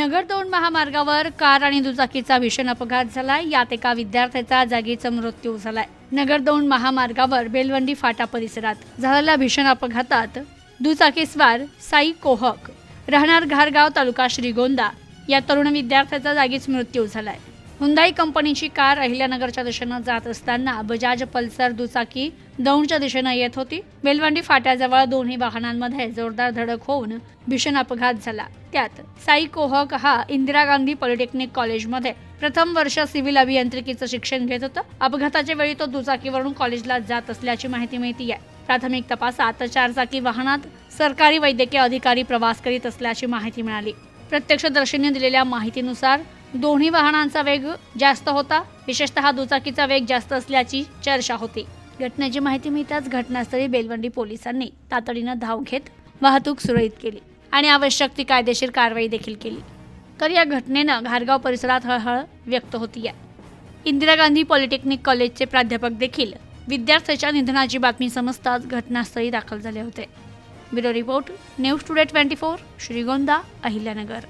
नगर दोन महामार्गावर कार आणि दुचाकीचा भीषण अपघात झालाय. यात एका विद्यार्थ्याचा जागीचा मृत्यू झालाय. नगर दोन महामार्गावर बेलवंडी फाटा परिसरात झालेल्या भीषण अपघातात दुचाकीस्वार साई कोहक राहणार घारगाव तालुका श्रीगोंदा. या तरुण विद्यार्थ्याचा जागीच मृत्यू झालाय. हुंदाई कंपनीची कार अहिल्यानगरच्या दिशेनं जात असताना बजाज पल्सर दुचाकी दौंडच्या दिशेनं येत होती. बेलवंडी फाट्याजवळ दोन्ही वाहनांमध्ये जोरदार धडक होऊन भीषण अपघात झाला. त्यात साई कोहक हा इंदिरा गांधी पॉलिटेक्निक कॉलेजमध्ये प्रथम वर्ष सिव्हिल अभियांत्रिकीचं शिक्षण घेत होतं. अपघाताच्या वेळी तो दुचाकीवरून कॉलेजला जात असल्याची माहिती मिळती आहे प्राथमिक तपासात चारचाकी वाहनात सरकारी वैद्यकीय अधिकारी प्रवास करीत असल्याची माहिती मिळाली. प्रत्यक्षदर्शींनी दिलेल्या माहितीनुसार दोन्ही वाहनांचा वेग जास्त होता. विशेषतः दुचाकीचा वेग जास्त असल्याची चर्चा होती. घटनेची माहिती मिळताच घटनास्थळी बेलवंडी पोलिसांनी तातडीनं धाव घेत वाहतूक सुरळीत केली आणि आवश्यक ती कायदेशीर कारवाई देखील केली. तर या घटनेनं घारगाव परिसरात हळहळ व्यक्त होती आहे इंदिरा गांधी पॉलिटेक्निक कॉलेजचे प्राध्यापक देखील विद्यार्थ्याच्या निधनाची बातमी समजताच घटनास्थळी दाखल झाले होते. Bureau report news today twenty four Shrigonda Ahilyanagar.